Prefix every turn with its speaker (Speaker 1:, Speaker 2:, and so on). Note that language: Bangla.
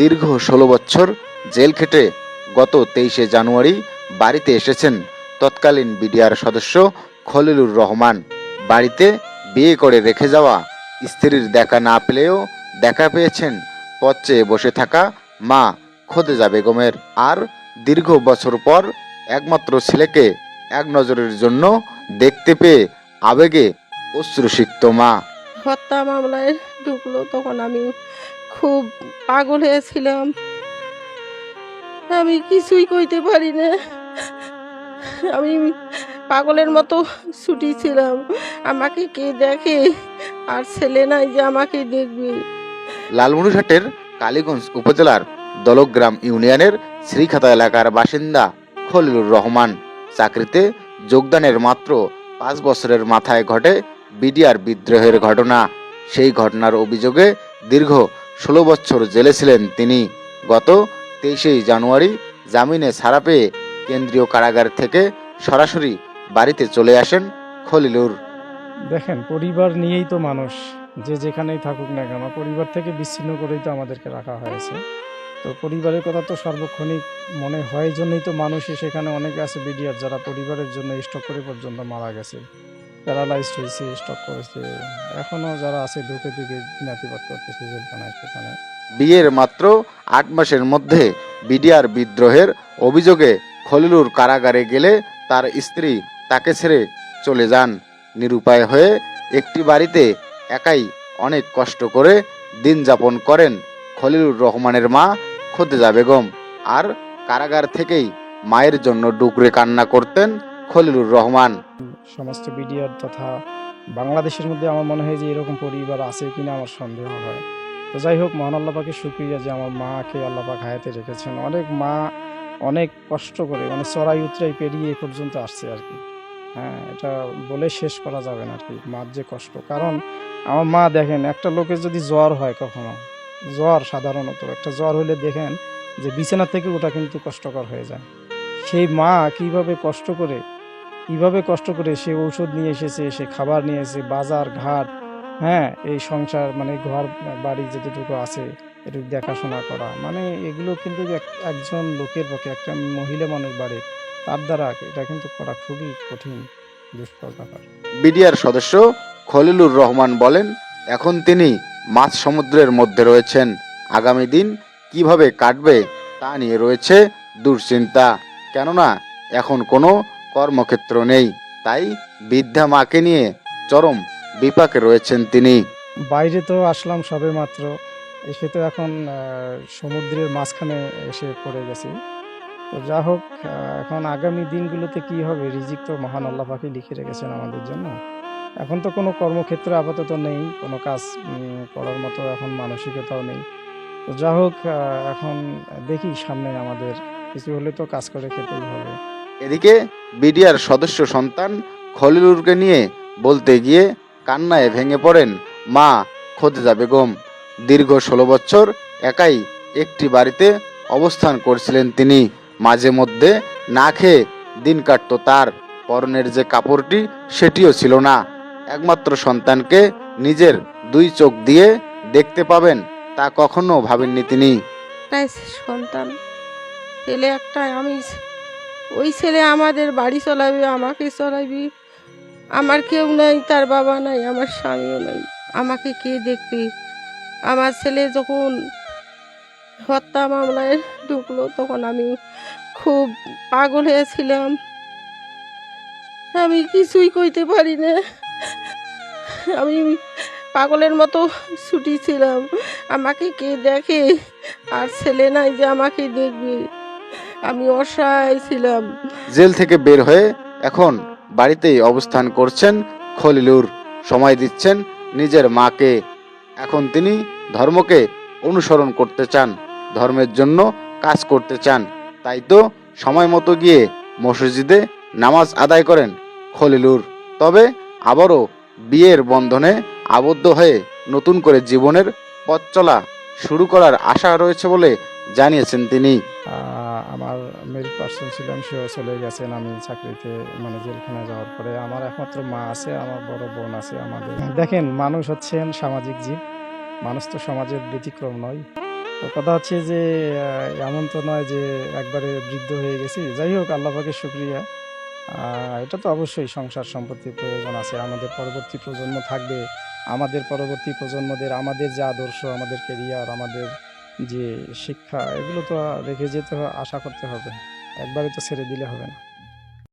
Speaker 1: দীর্ঘ ষোলো বছর জেল খেটে গত তেইশে জানুয়ারি বাড়িতে এসেছেন তৎকালীন বিডিআর সদস্য খলিলুর রহমান। বাড়িতে বিয়ে করে রেখে যাওয়া স্ত্রীর দেখা না পেলেও দেখা পেয়েছেন পথ চেয়ে বসে থাকা মা খোদেজা বেগমের। আর দীর্ঘ বছর পর একমাত্র ছেলেকে এক নজরের জন্য দেখতে পেয়ে আবেগে অশ্রুসিক্ত মা।
Speaker 2: হত্যা মামলায় ঢুকলো, তখন আমি খুব পাগল হয়েছিলাম। আমি কিছুই কইতে পারি না। আমি পাগলের মতো ছুটি ছিলাম। আমাকে কে দেখে? আর ছেলে নাই যে আমাকে দেখবে।
Speaker 1: লালমনিরহাটের কালীগঞ্জ উপজেলার দলগ্রাম ইউনিয়নের শ্রীখাতা এলাকার বাসিন্দা খলিলুর রহমান। চাকরিতে যোগদানের মাত্র পাঁচ বছরের মাথায় ঘটে বিডিআর বিদ্রোহের ঘটনা। সেই ঘটনার অভিযোগে দীর্ঘ ষোলো বছর জেলে ছিলেন তিনি। গত তেইশেই জানুয়ারি জামিনে ছাড়া পেয়ে কেন্দ্রীয় কারাগার থেকে সরাসরি বাড়িতে চলে আসেন খলিলুর।
Speaker 3: দেখেন, পরিবার নিয়েই তো মানুষ, যে যেখানেই থাকুক না কেন, পরিবার থেকে বিচ্ছিন্ন করেই তো আমাদেরকে রাখা হয়েছে। তো পরিবারের কথা তো সার্বক্ষণিক মনে হয় জন্যই তো মানুষই সেখানে অনেকে আছে বিডিআর, যারা পরিবারের জন্য স্টক করে পর্যন্ত মারা গেছে। প্যারালাইজড হয়েছে, স্টক করেছে। এখনও যারা আছে ঢুকে ঢুকে নাতিপাত করতেছে জেলখানায়, সেখানে।
Speaker 1: বিয়ের মাত্র আট মাসের মধ্যে বিডিআর বিদ্রোহের অভিযোগে খলিলুর কারাগারে গেলে তার স্ত্রী তাকে ছেড়ে চলে যান। নিরুপায় হয়ে একটি বাড়িতে একাই অনেক কষ্ট করে দিন যাপন করেন খলিলুর রহমানের মা খোদেজা বেগম। আর কারাগার থেকেই মায়ের জন্য ডুকরে কান্না করতেন খলিলুর রহমান।
Speaker 3: সমস্ত বিডিআর তথা বাংলাদেশের মধ্যে আমার মনে হয় যে এরকম পরিবার আছে কিনা আমার সন্দেহ হয়। তো যাই হোক, মহান আল্লাপাকে শুক্রিয়া যে আমার মাকে আল্লাপাক হায়াতে রেখেছেন। অনেক মা অনেক কষ্ট করে মানে চড়াই উতরাই পেরিয়ে এ পর্যন্ত আসছে আর কি। হ্যাঁ এটা বলে শেষ করা যাবে না আর কি, মার যে কষ্ট। কারণ আমার মা দেখেন, একটা লোকের যদি জ্বর হয় কখনো, জ্বর সাধারণত, একটা জ্বর হলে দেখেন যে বিছানা থেকে ওটা কিন্তু কষ্টকর হয়ে যায়। সেই মা কীভাবে কষ্ট করে কীভাবে কষ্ট করে সে ঔষধ নিয়ে এসেছে, সে খাবার নিয়ে এসেছে, বাজার, ঘাট হ্যাঁ এই সংসার মানে ঘর, বাড়ি যেটুকু আছে, এটুকু দেখাশোনা করা। মানে এগুলো কিন্তু একজন লোকের পক্ষে, একটা মহিলা মানুষ বাড়ি, তার দ্বারা এটা কিন্তু করা খুবই কঠিন, দুষ্কর ব্যাপার।
Speaker 1: বিডিআর সদস্য খলিলুর রহমান বলেন, এখন তিনি মাছ সমুদ্রের মধ্যে রয়েছেন। আগামী দিন কীভাবে কাটবে তা নিয়ে রয়েছে দুশ্চিন্তা। কেননা এখন কোনো কর্মক্ষেত্র নেই। তাই বৃদ্ধা মাকে নিয়ে চরম বিপাকে রয়েছেন তিনি।
Speaker 3: বাইরে তো আসলাম সবে মাত্র। এসে তো এখন সমুদ্রের মাঝখানে এসে পড়ে গেছি। তো যা হোক এখন আগামী দিনগুলোতে কি হবে, রিজিক তো মহান আল্লাহ পাকে লিখে রেখেছেন আমাদের জন্য। এখন তো কোনো কর্মক্ষেত্র আপাতত নেই, কোনো কাজ করার মতো এখন মানসিকতাও নেই। তো যা হোক এখন দেখি সামনে আমাদের, কিছু হলে তো কাজ করে খেতেই হবে।
Speaker 1: এদিকে বিডিআর সদস্য সন্তান খলিলুরকে নিয়ে বলতে গিয়ে কান্নায় ভেঙে পড়েন মা খোদেজা বেগম। দীর্ঘ ষোলো বছর একাই একটি বাড়িতে অবস্থান করছিলেন তিনি। মাঝে মধ্যে না খেয়ে দিন কাটতো তার। পরনের যে কাপড়টি, সেটিও ছিল না। একমাত্র সন্তানকে নিজের দুই চোখ দিয়ে দেখতে পাবেন তা কখনো ভাবেননি তিনি।
Speaker 2: সন্তান, ছেলে একটা আমি ওই ছেলে আমাদের বাড়ি চলাবে, আমাকে চলাবি। আমার কেউ নাই, তার বাবা নাই, আমার স্বামীও নাই। আমাকে কে দেখবে? আমার ছেলে যখন হত্যা মামলায় ঢুকলো, তখন আমি খুব পাগল হয়েছিলাম। আমি কিছুই কইতে পারি না। আমি পাগলের মতো ছুটি ছিলাম আমাকে কে দেখে? আর ছেলে নাই যে আমাকে দেখবে। আমি অসহায় ছিলাম।
Speaker 1: জেল থেকে বের হয়ে এখন বাড়িতেই অবস্থান করছেন খলিলুর। সময় দিচ্ছেন নিজের মাকে। এখন তিনি ধর্মকে অনুসরণ করতে চান, ধর্মের জন্য কাজ করতে চান। তাই তো সময় মতো গিয়ে মসজিদে নামাজ আদায় করেন খলিলুর। তবে আবারও বিয়ের বন্ধনে আবদ্ধ হয়ে নতুন করে জীবনের পথ চলা শুরু করার আশা রয়েছে বলে জানিয়েছেন তিনি।
Speaker 3: আমার মেরিট পার্সন ছিলাম সেও চলে গেছেন আমি চাকরিতে মানে জেলখানায় যাওয়ার পরে। আমার একমাত্র মা আছে, আমার বড় বোন আছে, আমাদের। দেখেন, মানুষ হচ্ছেন সামাজিক জীব। মানুষ তো সমাজের ব্যতিক্রম নয়। তো কথা হচ্ছে যে এমন তো নয় যে একবারে বৃদ্ধ হয়ে গেছি। যাই হোক, আল্লাহ পাকের শুক্রিয়া। এটা তো অবশ্যই সংসার সম্পত্তির প্রয়োজন আছে। আমাদের পরবর্তী প্রজন্ম থাকবে। আমাদের পরবর্তী প্রজন্মদের, আমাদের যে আদর্শ, আমাদের কেরিয়ার আমাদের যে শিক্ষা, এগুলো তো রেখে যেতে আশা করতে হবে। একবারে তো ছেড়ে দিলে হবে না।